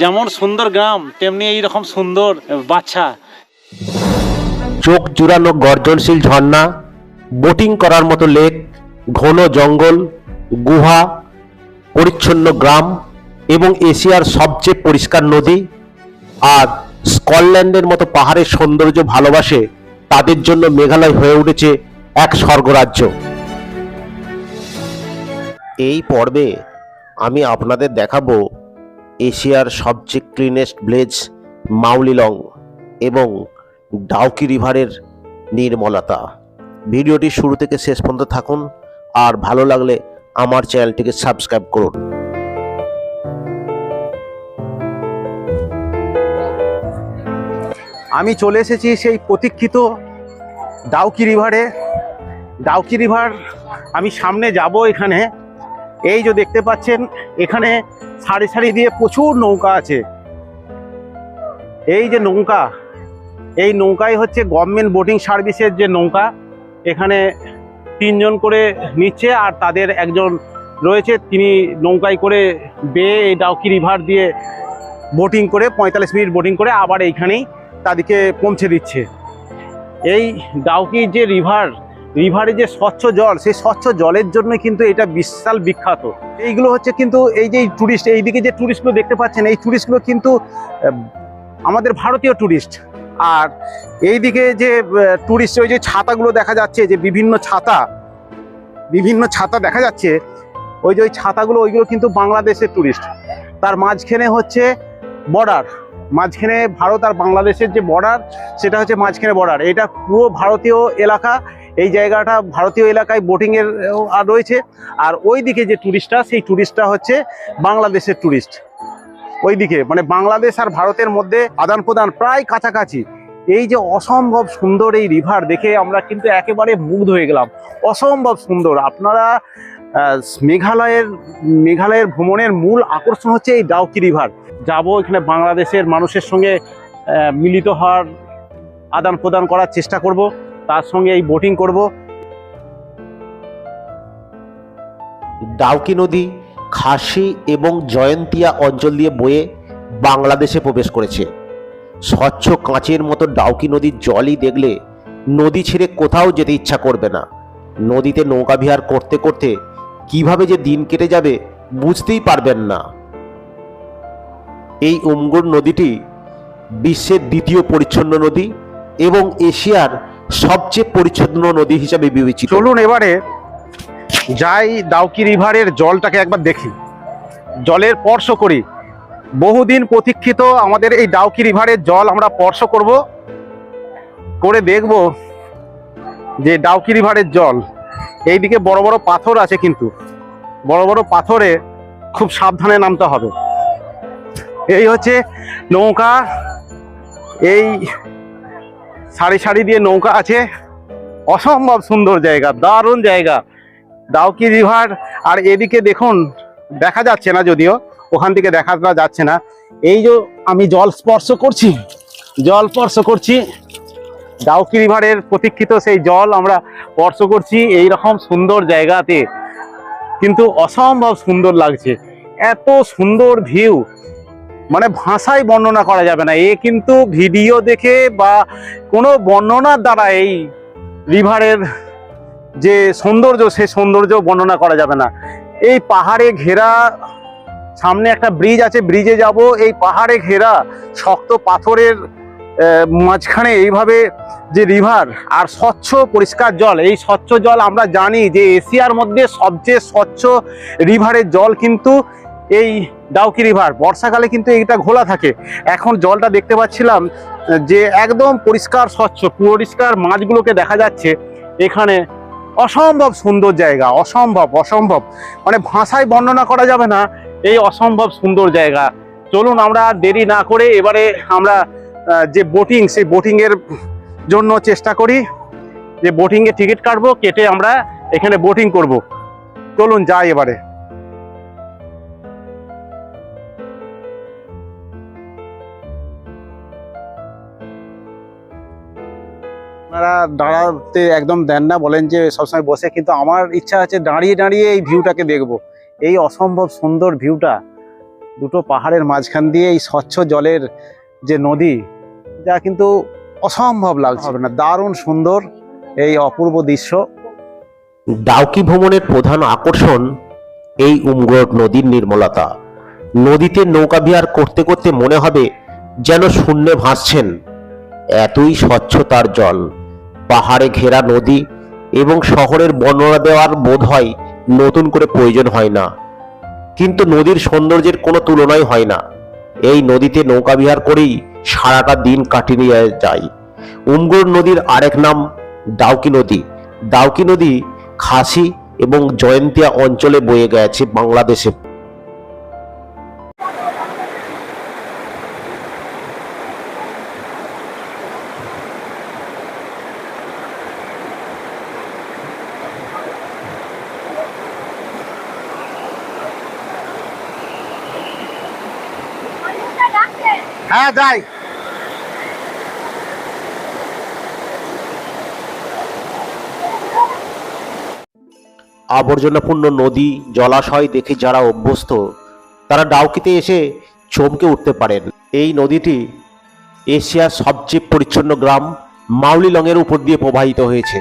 যেমন সুন্দর গ্রাম, তেমনি এই রকম সুন্দর বাচ্চা। চোখ জুড়ানো গর্জনশীল ঝর্ণা, বোটিং করার মতো লেক, ঘন জঙ্গল, গুহা, পরিচ্ছন্ন গ্রাম এবং এশিয়ার সবচেয়ে পরিষ্কার নদী। আর স্কটল্যান্ডের মতো পাহাড়ের সৌন্দর্য ভালোবাসে তাদের জন্য মেঘালয় হয়ে উঠেছে এক স্বর্গরাজ্য। এই পর্বে আমি আপনাদের দেখাবো এশিয়ার সবচেয়ে ক্লিনেস্ট ব্লেজ মাউলিলং এবং ডাউকি রিভারের নির্মলতা। ভিডিওটি শুরু থেকে শেষ পর্যন্ত থাকুন, আর ভালো লাগলে আমার চ্যানেলটিকে সাবস্ক্রাইব করুন। আমি চলে এসেছি সেই প্রতীক্ষিত ডাউকি রিভারে। ডাউকি রিভার, আমি সামনে যাব এখানে। এই যে দেখতে পাচ্ছেন, এখানে সারি সারি দিয়ে প্রচুর নৌকা আছে। এই যে নৌকা, এই নৌকাই হচ্ছে গভর্নমেন্ট বোটিং সার্ভিসের যে নৌকা, এখানে তিনজন করে নিচ্ছে আর তাদের একজন রয়েছে, তিনি নৌকায় করে বেয়ে এই ডাউকি রিভার দিয়ে বোটিং করে, পঁয়তাল্লিশ মিনিট বোটিং করে আবার এইখানেই তাদেরকে পৌঁছে দিচ্ছে। এই ডাউকি যে রিভার রিভারে যে স্বচ্ছ জল, সেই স্বচ্ছ জলের জন্য কিন্তু এটা বিশাল বিখ্যাত। এইগুলো হচ্ছে কিন্তু এই যে টুরিস্ট এইদিকে যে টুরিস্টগুলো দেখতে পাচ্ছেন, এই টুরিস্টগুলো কিন্তু আমাদের ভারতীয় টুরিস্ট আর এইদিকে যে টুরিস্ট ওই যে ছাতাগুলো দেখা যাচ্ছে, যে বিভিন্ন ছাতা বিভিন্ন ছাতা দেখা যাচ্ছে, ওই যে ওই ছাতাগুলো, ওইগুলো কিন্তু বাংলাদেশের টুরিস্ট তার মাঝখানে হচ্ছে বর্ডার মাঝখানে ভারত আর বাংলাদেশের যে বর্ডার সেটা হচ্ছে মাঝখানে বর্ডার এটা পুরো ভারতীয় এলাকা এই জায়গাটা ভারতীয় এলাকায় বোটিংয়ের আর রয়েছে। আর ওই দিকে যে ট্যুরিস্টটা সেই ট্যুরিস্টটা হচ্ছে বাংলাদেশের ট্যুরিস্ট ওইদিকে মানে বাংলাদেশ আর ভারতের মধ্যে আদান প্রদান প্রায় কাছাকাছি। এই যে অসম্ভব সুন্দর এই রিভার দেখে আমরা কিন্তু একেবারে মুগ্ধ হয়ে গেলাম। অসম্ভব সুন্দর। আপনারা মেঘালয়ের মেঘালয়ের ভ্রমণের মূল আকর্ষণ হচ্ছে এই ডাউকি রিভার যাব এখানে বাংলাদেশের মানুষের সঙ্গে মিলিত হওয়ার আদান প্রদান করার চেষ্টা করব। তার সঙ্গে এই বোটিং করব। ডাউকি নদী, খাসি এবং জয়ন্তিয়া অঞ্চল দিয়ে বয়ে বাংলাদেশে প্রবেশ করেছে। স্বচ্ছ কাঁচের মতো ডাউকি নদীর জলই দেখলে নদী ছেড়ে কোথাও যেতে ইচ্ছা করবে না। নদীতে নৌকা বিহার করতে করতে কীভাবে যে দিন কেটে যাবে বুঝতেই পারবেন না। এই উমগুর নদীটি বিশ্বের দ্বিতীয় পরিচ্ছন্ন নদী এবং এশিয়ার সবচেয়ে পরিচ্ছন্ন নদী হিসাবে বিবেচিত। চলুন এবারে যাই ডাউকি রিভারের জলটাকে একবার দেখি। জলের স্পর্শ করি। বহুদিন প্রতীক্ষিত আমাদের এই ডাউকি রিভারের জল আমরা স্পর্শ করব, করে দেখব যে ডাউকি রিভারের জল, এইদিকে বড় বড় পাথর আছে কিন্তু, বড় বড় পাথরে খুব সাবধানে নামতে হবে। এই হচ্ছে নৌকা, এই সারি সারি দিয়ে নৌকা আছে। অসম্ভব সুন্দর জায়গা, দারুণ জায়গা। ডাউকি রিভার, আর এদিকে দেখুন, দেখা যাচ্ছে না যদিও, ওখান থেকে দেখা যাচ্ছে না। এই যে আমি জল স্পর্শ করছি, জল স্পর্শ করছি ডাউকি রিভারের প্রতীক্ষিত সেই জল আমরা স্পর্শ করছি এই রকম সুন্দর জায়গাতে। কিন্তু অসম্ভব সুন্দর লাগছে, এত সুন্দর ভিউ মানে ভাষায় বর্ণনা করা যাবে না। এ কিন্তু ভিডিও দেখে বা কোনো বর্ণনার দ্বারা এই রিভারের যে সৌন্দর্য, সে সৌন্দর্য বর্ণনা করা যাবে না। এই পাহাড়ে ঘেরা সামনে একটা ব্রিজ আছে, ব্রিজে যাব। এই পাহাড়ে ঘেরা শক্ত পাথরের মাঝখানে এইভাবে যে রিভার আর স্বচ্ছ পরিষ্কার জল, এই স্বচ্ছ জল আমরা জানি যে এশিয়ার মধ্যে সবচেয়ে স্বচ্ছ রিভারের জল কিন্তু এই ডাউকি রিভার, বর্ষাকালে কিন্তু এটা ঘোলা থাকে। এখন জলটা দেখতে পাচ্ছিলাম, যে একদম পরিষ্কার স্বচ্ছ, পরিষ্কার মাছগুলোকে দেখা যাচ্ছে, এখানে অসম্ভব সুন্দর জায়গা, অসম্ভব অসম্ভব। মানে ভাষায় বর্ণনা করা যাবে না, এই অসম্ভব সুন্দর জায়গা। চলুন আমরা দেরি না করে এবারে আমরা যে বোটিং, সেই বোটিং এর জন্য চেষ্টা করি। যে বোটিং এর টিকিট কাটবো, কেটে আমরা এখানে বোটিং করব। চলুন যাই এবারে। আপনারা দাঁড়াতে একদম দেন না বলেন যে সবসময় বসে কিন্তু আমার ইচ্ছা আছে দাঁড়িয়ে দাঁড়িয়ে এই ভিউটাকে দেখব। এই অসম্ভব সুন্দর ভিউটা দুটো পাহাড়ের মাঝখান দিয়ে এই স্বচ্ছ জলের যে নদী যা কিন্তু অসম্ভব লাগছে। হবে না দারুণ সুন্দর এই অপূর্ব দৃশ্য। ডাউকি ভ্রমণের প্রধান আকর্ষণ এই উমগ্রট নদীর নির্মলতা। নদীতে নৌকা বিহার করতে করতে মনে হবে যেন শূন্যে ভাসছেন এতই স্বচ্ছ তার জল। পাহাড়ে ঘেরা নদী এবং শহরের বর্ণনা দেওয়ার বোধ হয় নতুন করে প্রয়োজন হয় না। কিন্তু নদীর সৌন্দর্যের কোনো তুলনাই হয় না। এই নদীতে নৌকা বিহার করেই সারাটা দিন কাটিয়ে যায়। উমগ্রট নদীর আরেক নাম ডাউকি নদী। ডাউকি নদী খাসি এবং জয়ন্তিয়া অঞ্চলে বয়ে গেছে বাংলাদেশে। যাই। আবর্জনাপূর্ণ নদী, জলাশয় দেখে যারা অভ্যস্ত, তারা ডাউকিতে এসে চমকে উঠতে পারেন। এই নদীটি এশিয়ার সবচেয়ে পরিচ্ছন্ন গ্রাম মাউলিলংয়ের উপর দিয়ে প্রবাহিত হয়েছে।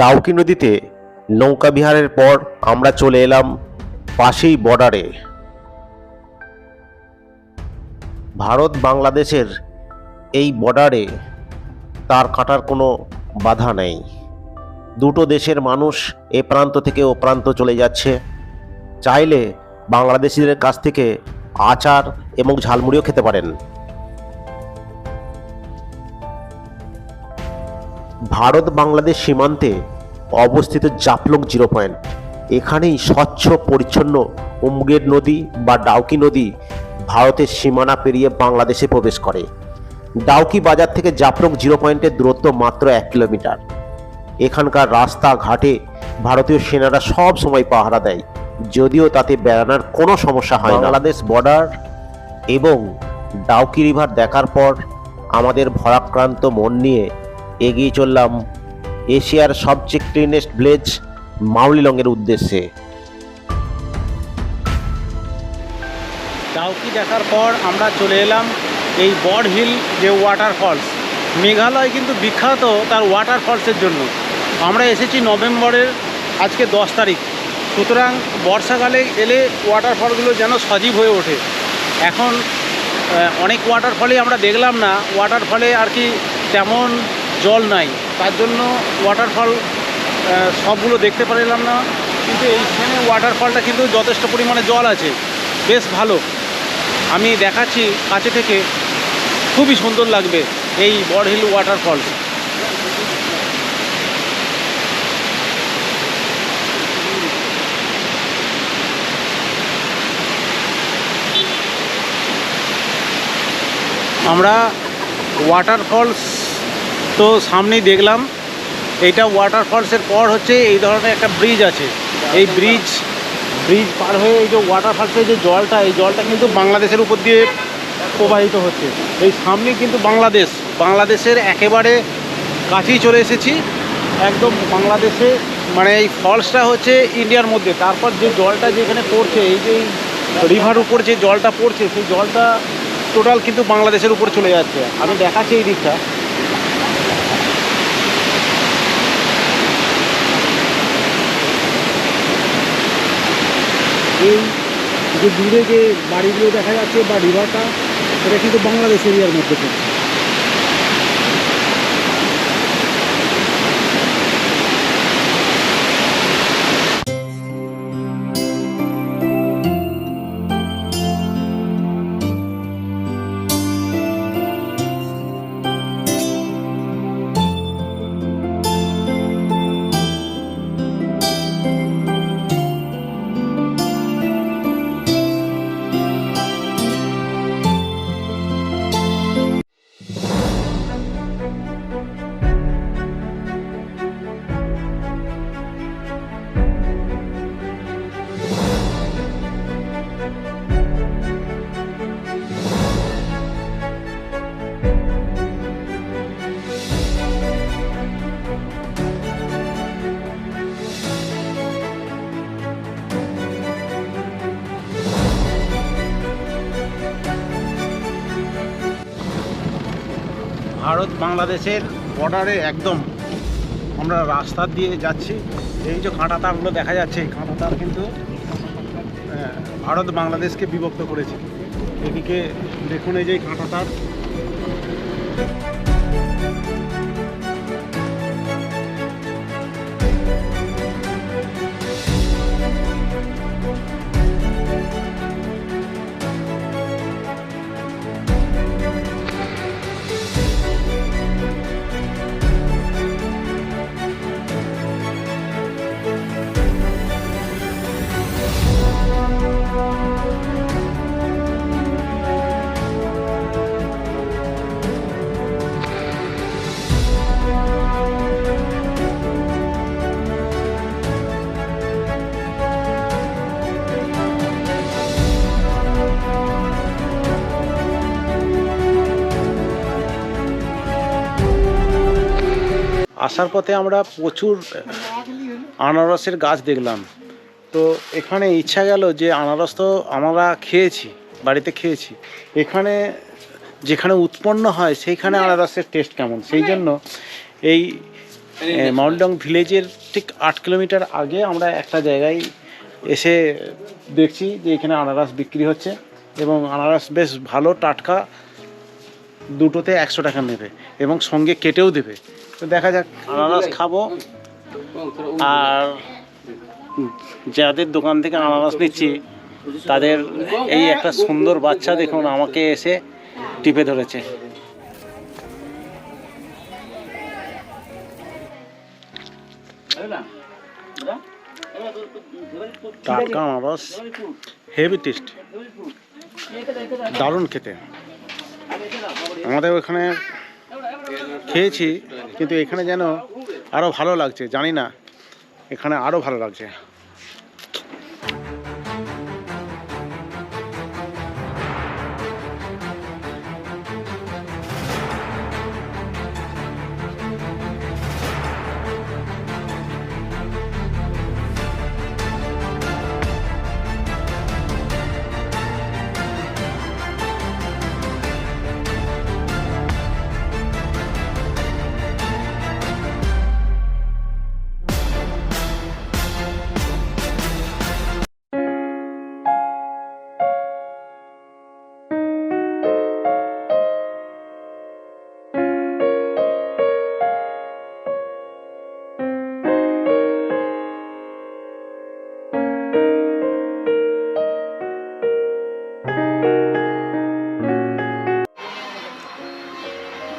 ডাউকি নদীতে নৌকা বিহারের পর আমরা চলে এলাম পাশেই বর্ডারে। ভারত বাংলাদেশের এই বর্ডারে তার কাটার কোনো বাধা নেই। দুটো দেশের মানুষ এ প্রান্ত থেকে ও প্রান্ত চলে যাচ্ছে। চাইলে বাংলাদেশিদের কাছ থেকে আচার এবং ঝালমুড়িও খেতে পারেন। ভারত বাংলাদেশ সীমান্তে অবস্থিত জাপলং জিরো পয়েন্ট। এখানেই স্বচ্ছ, পরিচ্ছন্ন উমগের নদী বা ডাউকি নদী ভারতের সীমানা পেরিয়ে বাংলাদেশে প্রবেশ করে। ডাউকি বাজার থেকে জাপলং জিরো পয়েন্টের দূরত্ব মাত্র এক কিলোমিটার। এখানকার রাস্তা ঘাটে ভারতীয় সেনারা সব সময় পাহারা দেয়, যদিও তাতে বেড়ানোর কোনো সমস্যা হয় বাংলাদেশ বর্ডার এবং ডাউকি রিভার দেখার পর আমাদের ভরাক্রান্ত মন নিয়ে এগিয়ে চললাম এশিয়ার সবচেয়ে ক্লিনেস্ট ভিলেজ মাউলিলংয়ের উদ্দেশ্যে। ডাউকি দেখার পর আমরা চলে এলাম এই বড হিল যে ওয়াটারফলস মেঘালয় কিন্তু বিখ্যাত তার ওয়াটারফলসের জন্য। আমরা এসেছি নভেম্বরের আজকে দশ তারিখ। সুতরাং বর্ষাকালে এলে ওয়াটারফলগুলো যেন সজীব হয়ে ওঠে। এখন অনেক ওয়াটারফলই আমরা দেখলাম না। ওয়াটারফলে আর কি তেমন জল নাই। তার জন্য ওয়াটারফল সবগুলো দেখতে পারলাম না। কিন্তু এইখানে ওয়াটারফলটা কিন্তু যথেষ্ট পরিমাণে জল আছে। বেশ ভালো। আমি দেখাচ্ছি কাছে থেকে। খুবই সুন্দর লাগবে এই বড়হিল ওয়াটারফলস আমরা ওয়াটারফলস তো সামনেই দেখলাম, এইটা ওয়াটারফলসের পর হচ্ছে এই ধরনের একটা ব্রিজ আছে। এই ব্রিজ ব্রিজ পার হয়ে এই যে ওয়াটারফলসের যে জলটা, এই জলটা কিন্তু বাংলাদেশের উপর দিয়ে প্রবাহিত হচ্ছে। এই সামনেই কিন্তু বাংলাদেশ, বাংলাদেশের একেবারে কাছেই চলে এসেছি। একদম বাংলাদেশে মানে এই ফলসটা হচ্ছে ইন্ডিয়ার মধ্যে। তারপর যে জলটা যেখানে পড়ছে, এই যে রিভার উপর যে জলটা পড়ছে, সেই জলটা টোটাল কিন্তু বাংলাদেশের উপর চলে যাচ্ছে। আমি দেখাচ্ছি এই দিকটা। এই যে দূরে যে বাড়িগুলো দেখা যাচ্ছে বা রিভারটা, সেটা কিন্তু বাংলাদেশ এরিয়ার মধ্যে পড়ছে। বাংলাদেশের বর্ডারে একদম আমরা রাস্তা দিয়ে যাচ্ছি। এই যে কাঁটা তারগুলো দেখা যাচ্ছে, এই কাঁটা তার কিন্তু ভারত বাংলাদেশকে বিভক্ত করেছে। এদিকে দেখুন এই যে কাঁটা তার আসার পথে আমরা প্রচুর আনারসের গাছ দেখলাম। তো এখানে ইচ্ছা গেল যে আনারস তো আমরা খেয়েছি, বাড়িতে খেয়েছি। এখানে যেখানে উৎপন্ন হয় সেইখানে আনারসের টেস্ট কেমন? সেই জন্য এই মাউন্টডং ভিলেজের ঠিক আট কিলোমিটার আগে আমরা একটা জায়গায় এসে দেখছি যে এখানে আনারস বিক্রি হচ্ছে এবং আনারস বেশ ভালো টাটকা দুটোতে একশো টাকা নেবে এবং সঙ্গে কেটেও দেবে। দেখা যাক। আনারস খাব। আর যাদের দোকান থেকে আনারস নিচ্ছি, তাদের এই একটা সুন্দর বাচ্চা দেখুন, আমাকে এসে টিপে ধরেছে। টাটকা আনারস হেভি টেস্ট দারুণ খেতে। আমাদের ওখানে খেয়েছি কিন্তু এখানে যেন আরও ভালো লাগছে জানি না। এখানে আরও ভালো লাগছে।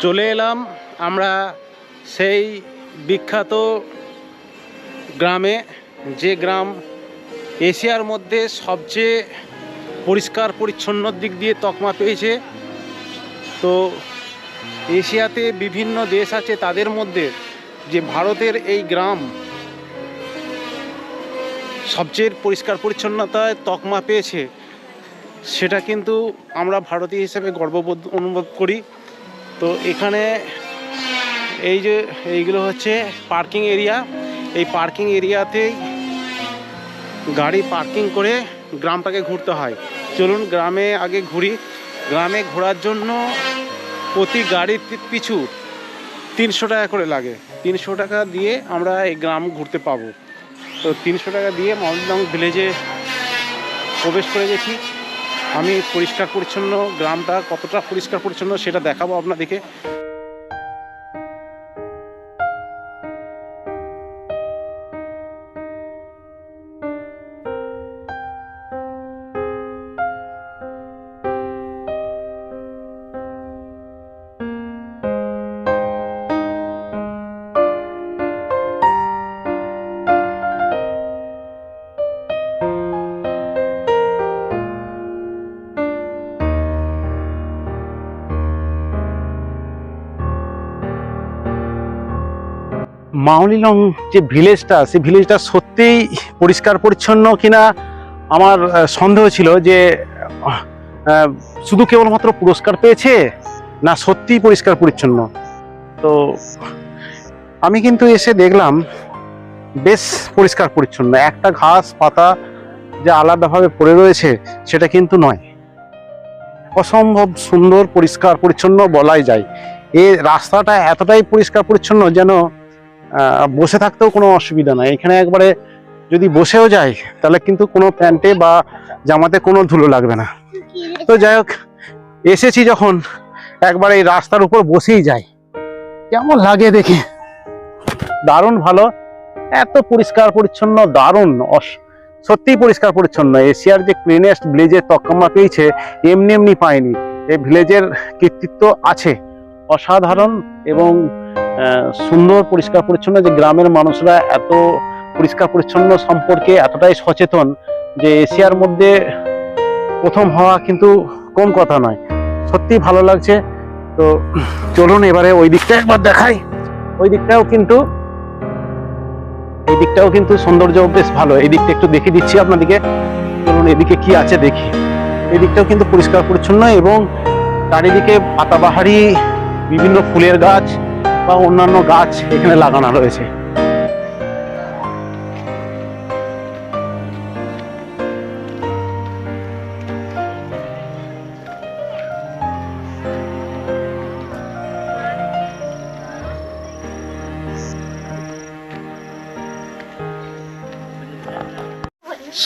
চলে এলাম আমরা সেই বিখ্যাত গ্রামে, যে গ্রাম এশিয়ার মধ্যে সবচেয়ে পরিষ্কার পরিচ্ছন্ন দিক দিয়ে তকমা পেয়েছে। তো এশিয়াতে বিভিন্ন দেশ আছে তাদের মধ্যে যে ভারতের এই গ্রাম সবচেয়ে পরিষ্কার পরিচ্ছন্নতায় তকমা পেয়েছে, সেটা কিন্তু আমরা ভারতীয় হিসেবে গর্ববোধ অনুভব করি। তো এখানে এই যে এইগুলো হচ্ছে পার্কিং এরিয়া। এই পার্কিং এরিয়াতেই গাড়ি পার্কিং করে গ্রামটাকে ঘুরতে হয়। চলুন গ্রামে আগে ঘুরি। গ্রামে ঘোরার জন্য প্রতি গাড়ির পিছু তিনশো টাকা করে লাগে। তিনশো টাকা দিয়ে আমরা এই গ্রাম ঘুরতে পাবো। তো তিনশো টাকা দিয়ে মাউন্টডং ভিলেজে প্রবেশ করে গেছি। আমি পরিষ্কার পরিচ্ছন্ন গ্রামটা কতটা পরিষ্কার পরিচ্ছন্ন সেটা দেখাবো আপনাদেরকে। মাউলিলং যে ভিলেজটা সেই ভিলেজটা সত্যিই পরিষ্কার পরিচ্ছন্ন কিনা আমার সন্দেহ ছিল যে শুধু কেবলমাত্র পুরস্কার পেয়েছে না সত্যিই পরিষ্কার পরিচ্ছন্ন। তো আমি কিন্তু এসে দেখলাম বেশ পরিষ্কার পরিচ্ছন্ন। একটা ঘাস, পাতা যে আলাদাভাবে পড়ে রয়েছে, সেটা কিন্তু নয়। অসম্ভব সুন্দর, পরিষ্কার পরিচ্ছন্ন বলাই যায়। এই রাস্তাটা এতটাই পরিষ্কার পরিচ্ছন্ন যেন বসে থাকতেও কোনো অসুবিধা নাই। এখানে একবারে যদি বসেও যায়, তাহলে কিন্তু কোনো প্যান্টে বা জামাতে কোনো ধুলো লাগবে না। তো যাই হোক, এসেছি যখন, একবার এই রাস্তার উপর বসেই যাই। কেমন লাগে দেখে? দারুণ ভালো। এত পরিষ্কার পরিচ্ছন্ন, দারুণ। সত্যিই পরিষ্কার পরিচ্ছন্ন। এশিয়ার যে ক্লিনেস্ট ভিলেজের তকমা পেয়েছে, এমনি এমনি পায়নি এই ভিলেজের কৃতিত্ব আছে। অসাধারণ এবং সুন্দর, পরিষ্কার পরিচ্ছন্ন, যে গ্রামের মানুষরা এত পরিষ্কার পরিচ্ছন্ন সম্পর্কে এতটাই সচেতন যে এশিয়ার মধ্যে প্রথম হওয়া কিন্তু কম কথা নয়। সত্যি ভালো লাগছে। তো চলুন এবারে ওই দিকটা একবার দেখাই। ওই দিকটাও কিন্তু, এই দিকটাও কিন্তু সৌন্দর্য বেশ ভালো। এই দিকটা একটু দেখে দিচ্ছি আপনাদেরকে। চলুন এদিকে কি আছে দেখি। এই দিকটাও কিন্তু পরিষ্কার পরিচ্ছন্ন এবং চারিদিকে পাতাবাহারি, বিভিন্ন ফুলের গাছ বা অন্যান্য গাছ এখানে লাগানো রয়েছে।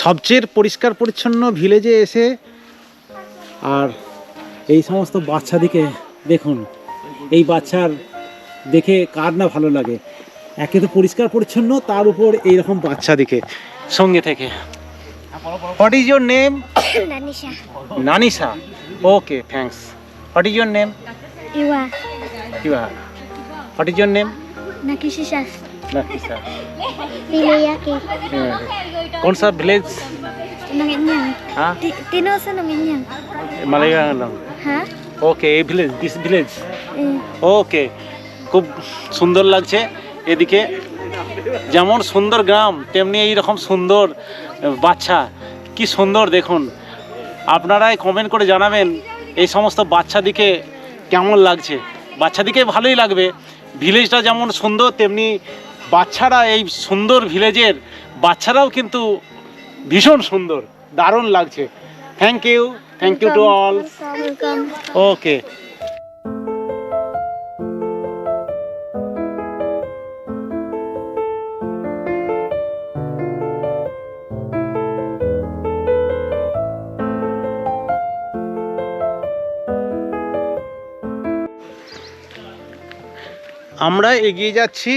সবচেয়ে পরিষ্কার পরিচ্ছন্ন ভিলেজে এসে আর এই সমস্ত বাচ্চাদিকে দেখুন, এই বাচ্চার দেখে কার না ভালো লাগে। একে তো পরিষ্কার পরিচ্ছন্ন তার উপর এইরকম বাচ্চা দেখে সঙ্গে থেকে। What is your name Nanisha. Okay thanks what is your name what is your name. কোন village okay village this village okay খুব সুন্দর লাগছে এদিকে। যেমন সুন্দর গ্রাম তেমনি এই রকম সুন্দর বাচ্চা। কি সুন্দর দেখুন। আপনারাই কমেন্ট করে জানাবেন এই সমস্ত বাচ্চাদিকে কেমন লাগছে। বাচ্চাদিকে ভালোই লাগবে। ভিলেজটা যেমন সুন্দর তেমনি বাচ্চারা এই সুন্দর ভিলেজের বাচ্চারাও কিন্তু ভীষণ সুন্দর। দারুণ লাগছে। Thank you thank you to all okay আমরা এগিয়ে যাচ্ছি।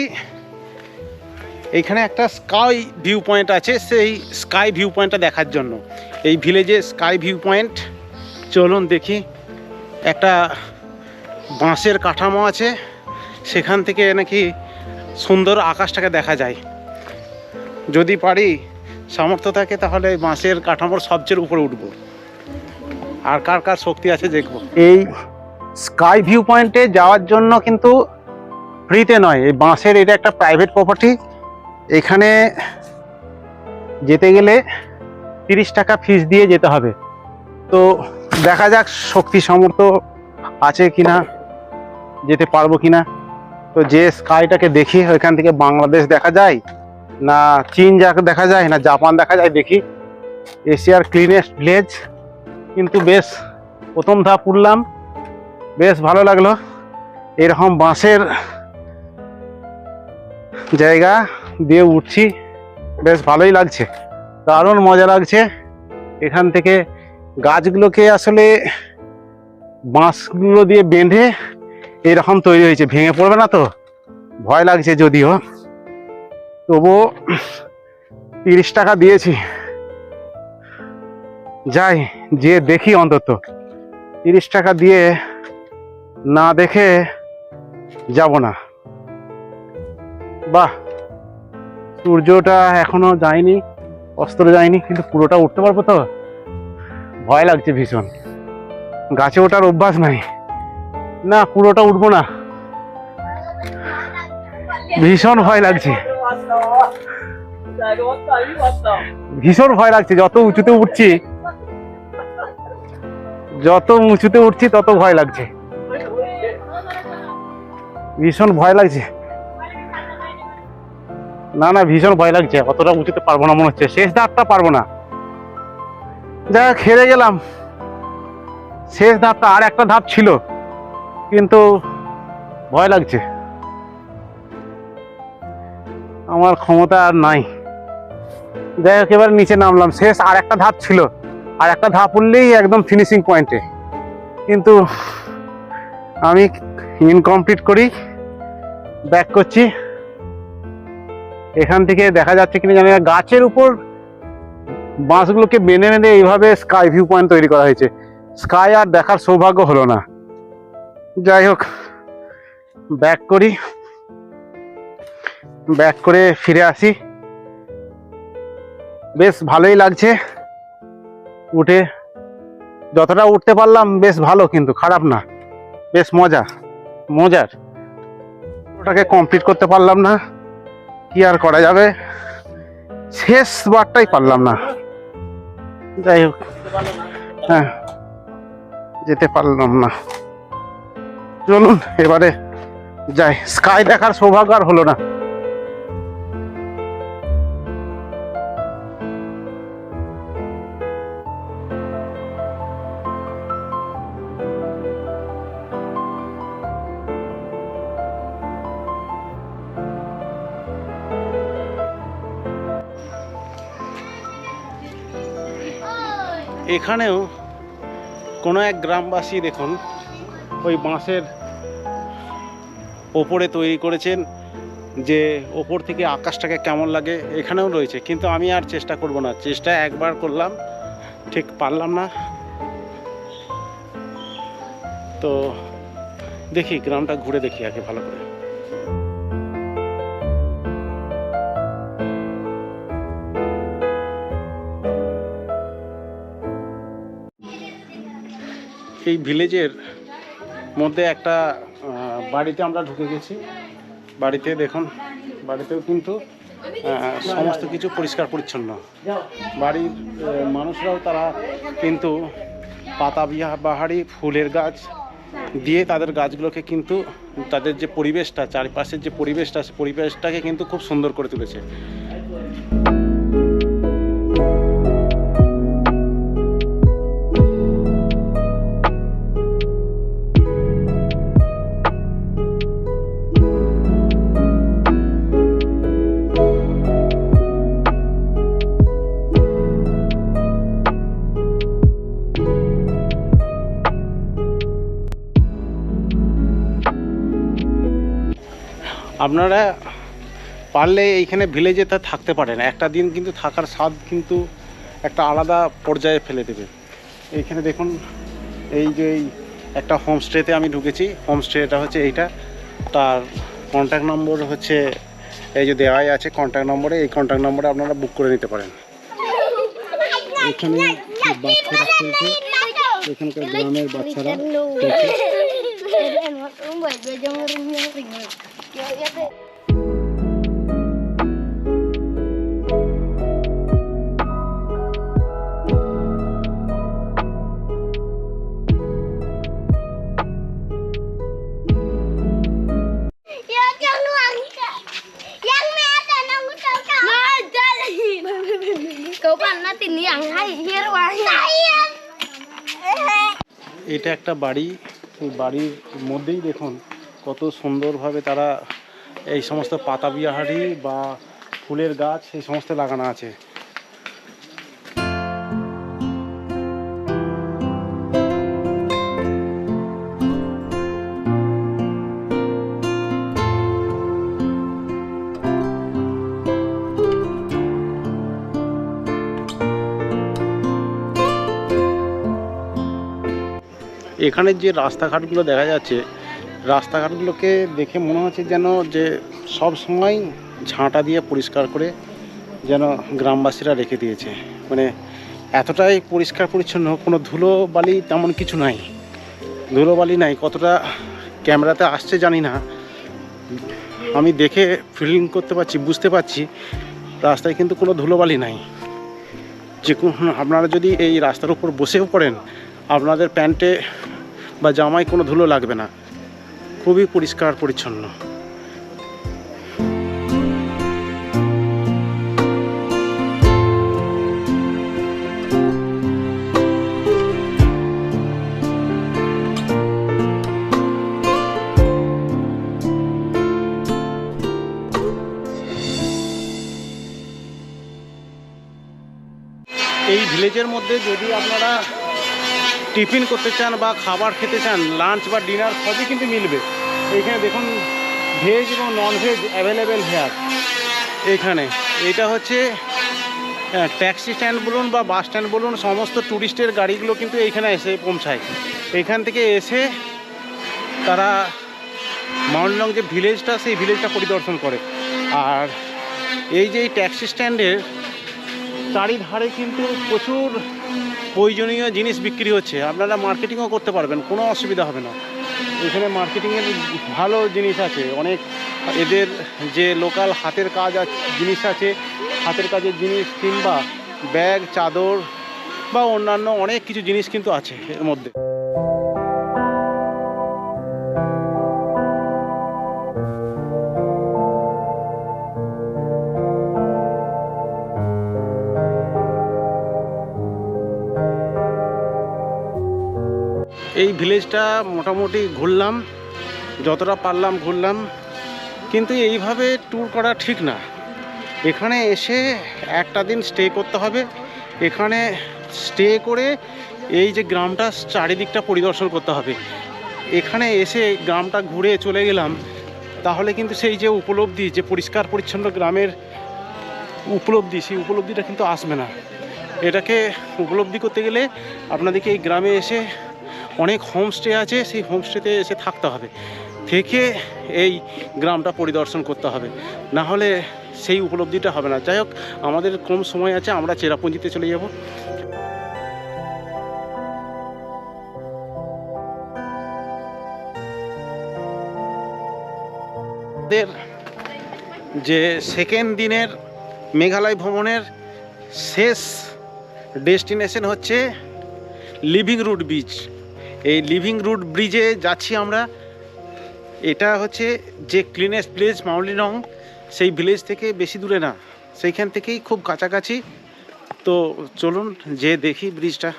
এখানে একটা স্কাই ভিউ পয়েন্ট আছে, সেই স্কাই ভিউ পয়েন্টটা দেখার জন্য। এই ভিলেজে স্কাই ভিউ পয়েন্ট। চলুন দেখি, একটা বাঁশের কাঠামো আছে, সেখান থেকে নাকি সুন্দর আকাশটাকে দেখা যায়। যদি পারি, সামর্থ্য থাকে তাহলে বাঁশের কাঠামোর সবচেয়ে উপরে উঠবো। আর কার কার শক্তি আছে দেখব। এই স্কাই ভিউ পয়েন্টে যাওয়ার জন্য কিন্তু ফ্রিতে নয়, এই বাঁশের এটা একটা প্রাইভেট প্রপার্টি এখানে যেতে গেলে তিরিশ টাকা ফিস দিয়ে যেতে হবে। তো দেখা যাক শক্তি সামর্থ্য আছে কিনা, যেতে পারব কিনা। তো যে স্কাইটাকে দেখি, ওইখান থেকে বাংলাদেশ দেখা যায়, না চীন দেখা যায়, না জাপান দেখা যায়, দেখি। এশিয়ার ক্লিনেস্ট ভিলেজ কিন্তু বেশ, প্রথম ধাপ উঠলাম। বেশ ভালো লাগল। এরকম বাঁশের জায়গা দিয়ে উঠছি। বেশ ভালোই লাগছে। দারুণ মজা লাগছে। এখান থেকে গাছগুলোকে আসলে বাঁশগুলো দিয়ে বেঁধে এরকম তৈরি হয়েছে। ভেঙে পড়বে না তো? ভয় লাগছে যদিও। তবু তিরিশ টাকা দিয়েছি। যাই যে দেখি অন্তত। তিরিশ টাকা দিয়ে না দেখে যাব না। বাহ, সূর্যটা এখনও যায়নি অস্ত্র যায়নি, কিন্তু পুরোটা উঠতে পারব তো? ভয় লাগছে ভীষণ। গাছে ওঠার অভ্যাস নাই। না, পুরোটা উঠবো না। ভীষণ ভয় লাগছে। ভীষণ ভয় লাগছে, যত উঁচুতে উঠছি, যত উঁচুতে উঠছি, তত ভয় লাগছে। ভীষণ ভয় লাগছে। না না, ভীষণ ভয় লাগছে। অতটা উঁচুতে পারব না, মনে হচ্ছে। শেষ ধাপটা পারব না। যা খেলে গেলাম। শেষ ধাপটা আর একটা ধাপ ছিল, কিন্তু ভয় লাগছে। আমার ক্ষমতা আর নাই। যাই হোক, এবার নিচে নামলাম। শেষ আর একটা ধাপ ছিল। আর একটা ধাপ উঠলেই একদম ফিনিশিং পয়েন্টে কিন্তু আমি ইনকমপ্লিট করি। ব্যাক করছি। এখান থেকে দেখা যাচ্ছে কিনা জানি না, গাছের উপর বাঁশগুলোকে বেঁধে বেঁধে এইভাবে স্কাই ভিউ পয়েন্ট তৈরি করা হয়েছে। স্কাই আর দেখার সৌভাগ্য হলো না। যাই হোক ব্যাক করি। ব্যাক করে ফিরে আসি। বেশ ভালোই লাগছে। উঠে যতটা উঠতে পারলাম, বেশ ভালো কিন্তু খারাপ না। বেশ মজা। মজার। ওটাকে কমপ্লিট করতে পারলাম না। কি আর করা যাবে? শেষ বারটাই পারলাম না। যাই হোক হ্যাঁ যেতে পারলাম না। চলুন, এবারে যাই। স্কাই দেখার সৌভাগ্য আর হলো না। এখানেও কোনো এক গ্রামবাসী দেখুন, ওই বাঁশের ওপরে তৈরি করেছেন যে ওপর থেকে আকাশটাকে কেমন লাগে এখানেও রয়েছে। কিন্তু আমি আর চেষ্টা করব না, চেষ্টা একবার করলাম, ঠিক পারলাম না। তো দেখি, গ্রামটা ঘুরে দেখি আগে ভালো করে। এই ভিলেজের মধ্যে একটা বাড়িতে আমরা ঢুকে গেছি। বাড়িতে দেখুন, বাড়িতেও কিন্তু সমস্ত কিছু পরিষ্কার পরিচ্ছন্ন। বাড়ির মানুষরাও তারা কিন্তু পাতা বিহা, বাহারি, ফুলের গাছ দিয়ে তাদের গাছগুলোকে কিন্তু, তাদের যে পরিবেশটা, চারিপাশের যে পরিবেশটা, সে পরিবেশটাকে কিন্তু খুব সুন্দর করে তুলেছে। আপনারা পারলে এইখানে ভিলেজে তা থাকতে পারেন। একটা দিন কিন্তু থাকার স্বাদ কিন্তু একটা আলাদা পর্যায়ে ফেলে দেবে। এইখানে দেখুন এই যে এই একটা হোমস্টেতে আমি ঢুকেছি। হোমস্টেটা হচ্ছে এইটা। তার কন্ট্যাক্ট নম্বর হচ্ছে এই যে দেওয়াই আছে কন্ট্যাক্ট নম্বরে এই কন্ট্যাক্ট নম্বরে আপনারা বুক করে নিতে পারেন। এখানে বাচ্চারা খেলছে। এখানকার গ্রামের বাচ্চারা খেলছে Cậu bạn nó tình dạng hay hiên quá এটা একটা বাড়ি এই বাড়ির মধ্যেই দেখুন কত সুন্দরভাবে তারা এই সমস্ত পাতা বিহারি বা ফুলের গাছ এই সমস্ত লাগানো আছে। এখানের যে রাস্তাঘাটগুলো দেখা যাচ্ছে, রাস্তাঘাটগুলোকে দেখে মনে হচ্ছে যেন যে সব সময় ঝাঁটা দিয়ে পরিষ্কার করে যেন গ্রামবাসীরা রেখে দিয়েছে। মানে এতটাই পরিষ্কার পরিচ্ছন্ন, কোনো ধুলো বালি তেমন কিছু নাই। ধুলো বালি নাই, কতটা ক্যামেরাতে আসছে জানি না। আমি দেখে ফিলিং করতে পারছি, বুঝতে পারছি, রাস্তায় কিন্তু কোনো ধুলোবালি নাই। যে আপনারা যদি এই রাস্তার উপর বসেও পড়েন আপনাদের প্যান্টে বা জামায় কোনো ধুলো লাগবে না। খুবই পরিষ্কার, পরিচ্ছন্ন। এই ভিলেজের মধ্যে যদি আপনারা টিফিন করতে চান বা খাবার খেতে চান, লাঞ্চ বা ডিনার সবই কিন্তু মিলবে। এইখানে দেখুন, ভেজ এবং নন ভেজ অ্যাভেলেবেল হেয়ার এইখানে এটা হচ্ছে ট্যাক্সি স্ট্যান্ড বলুন বা বাস স্ট্যান্ড বলুন, সমস্ত ট্যুরিস্টের গাড়িগুলো কিন্তু এইখানে এসে পৌঁছায়। এখান থেকে এসে তারা মাউন্টলং যে ভিলেজটা, সেই ভিলেজটা পরিদর্শন করে। আর এই যে ট্যাক্সি স্ট্যান্ডের চারিধারে কিন্তু প্রচুর প্রয়োজনীয় জিনিস বিক্রি হচ্ছে, আপনারা মার্কেটিংও করতে পারবেন, কোনো অসুবিধা হবে না। এখানে মার্কেটিংয়ের ভালো জিনিস আছে, অনেক এদের যে লোকাল হাতের কাজ জিনিস আছে, হাতের কাজের জিনিস কিংবা ব্যাগ, চাদর বা অন্যান্য অনেক কিছু জিনিস কিন্তু আছে এর মধ্যে। ভিলেজটা মোটামুটি ঘুরলাম, যতটা পারলাম ঘুরলাম, কিন্তু এইভাবে ট্যুর করা ঠিক না। এখানে এসে একটা দিন স্টে করতে হবে। এখানে স্টে করে এই যে গ্রামটা চারিদিকটা পরিদর্শন করতে হবে। এখানে এসে গ্রামটা ঘুরে চলে গেলাম, তাহলে কিন্তু সেই যে উপলব্ধি, যে পরিষ্কার পরিচ্ছন্ন গ্রামের উপলব্ধি, সেই উপলব্ধিটা কিন্তু আসবে না। এটাকে উপলব্ধি করতে গেলে আপনাদেরকে এই গ্রামে এসে অনেক হোমস্টে আছে, সেই হোমস্টেতে এসে থাকতে হবে। থেকে এই গ্রামটা পরিদর্শন করতে হবে। না হলে সেই উপলব্ধিটা হবে না। যাই হোক, আমাদের কম সময় আছে, আমরা চেরাপুঞ্জিতে চলে যাব। যে সেকেন্ড দিনের মেঘালয় ভ্রমণের শেষ ডেস্টিনেশন হচ্ছে লিভিং রুট ব্রিজ এই লিভিং রুট ব্রিজে যাচ্ছি আমরা। এটা হচ্ছে যে ক্লিনেস্ট ভিলেজ মাউলিনং সেই ভিলেজ থেকে বেশি দূরে না। সেইখান থেকেই খুব কাছাকাছি। তো চলুন যে দেখি ব্রিজটা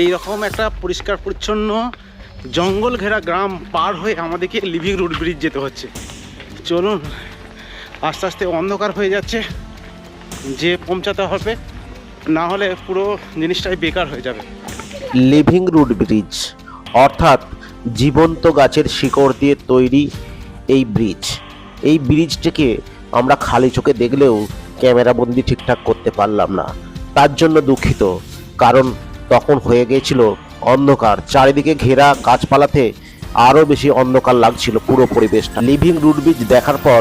এই রকম একটা পরিষ্কার পরিচ্ছন্ন জঙ্গল ঘেরা গ্রাম পার হয়ে আমাদেরকে লিভিং রুট ব্রিজ যেতে হচ্ছে। চলুন, আস্তে আস্তে অন্ধকার হয়ে যাচ্ছে। যে পৌঁছাতে হবে, না হলে পুরো জিনিসটাই বেকার হয়ে যাবে। লিভিং রুট ব্রিজ, অর্থাৎ জীবন্ত গাছের শিকড় দিয়ে তৈরি এই ব্রিজ। এই ব্রিজটিকে আমরা খালি চোখে দেখলেও ক্যামেরাবন্দি ঠিকঠাক করতে পারলাম না। তার জন্য দুঃখিত, কারণ তখন হয়ে গিয়েছিল অন্ধকার। চারিদিকে ঘেরা গাছপালাতে আরও বেশি অন্ধকার লাগছিল পুরো পরিবেশটা। লিভিং রুট ব্রিজ দেখার পর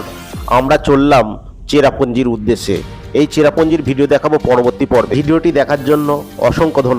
আমরা চললাম চেরাপুঞ্জির উদ্দেশ্যে। এই চেরাপুঞ্জির ভিডিও দেখাবো পরবর্তী পর্বে। ভিডিওটি দেখার জন্য অসংখ্য ধন্যবাদ।